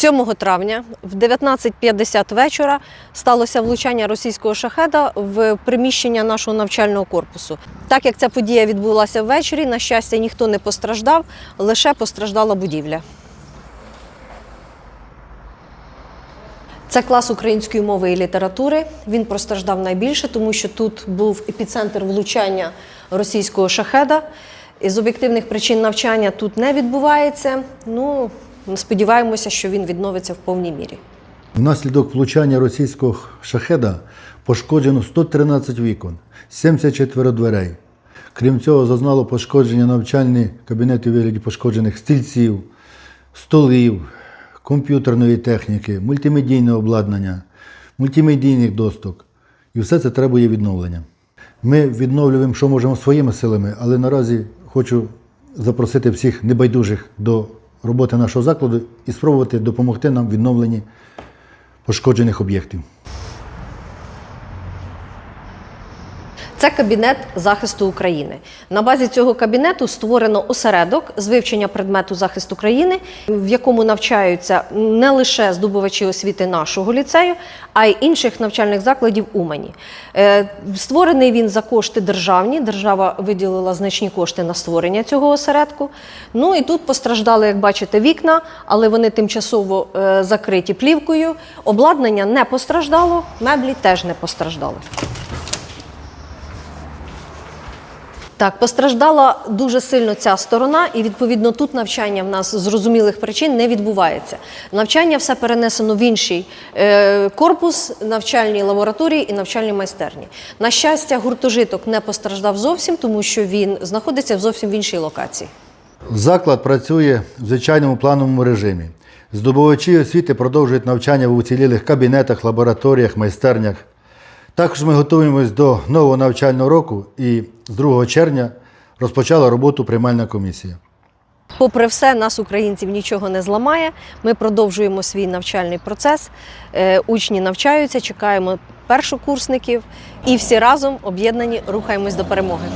7 травня в 19.50 вечора сталося влучання російського шахеда в приміщення нашого навчального корпусу. Так як ця подія відбулася ввечері, на щастя, ніхто не постраждав, лише постраждала будівля. Це клас української мови і літератури. Він постраждав найбільше, тому що тут був епіцентр влучання російського шахеда. І з об'єктивних причин навчання тут не відбувається. Ну, сподіваємося, що він відновиться в повній мірі. Внаслідок влучання російського шахеда пошкоджено 113 вікон, 74 дверей. Крім цього, зазнало пошкодження навчальні кабінети у вигляді пошкоджених стільців, столів, комп'ютерної техніки, мультимедійне обладнання, мультимедійних досток. І все це требує відновлення. Ми відновлюємо, що можемо своїми силами, але наразі хочу запросити всіх небайдужих до роботи нашого закладу і спробувати допомогти нам в відновленні пошкоджених об'єктів. Це кабінет захисту України. На базі цього кабінету створено осередок з вивчення предмету захист України, в якому навчаються не лише здобувачі освіти нашого ліцею, а й інших навчальних закладів Умані. Е, Створений він за кошти державні. Держава виділила значні кошти на створення цього осередку. Ну і тут постраждали, як бачите, вікна, але вони тимчасово е, закриті плівкою. Обладнання не постраждало, меблі теж не постраждали. Так, постраждала дуже сильно ця сторона, і відповідно тут навчання в нас з зрозумілих причин не відбувається. Навчання все перенесено в інший е, корпус, навчальні лабораторії і навчальні майстерні. На щастя, гуртожиток не постраждав зовсім, тому що він знаходиться зовсім в іншій локації. Заклад працює в звичайному плановому режимі. Здобувачі освіти продовжують навчання в уцілілих кабінетах, лабораторіях, майстернях. Також ми готуємось до нового навчального року і з 2 червня розпочала роботу приймальна комісія. Попри все, нас, українців, нічого не зламає. Ми продовжуємо свій навчальний процес. Е, Учні навчаються, чекаємо першокурсників і всі разом об'єднані рухаємось до перемоги.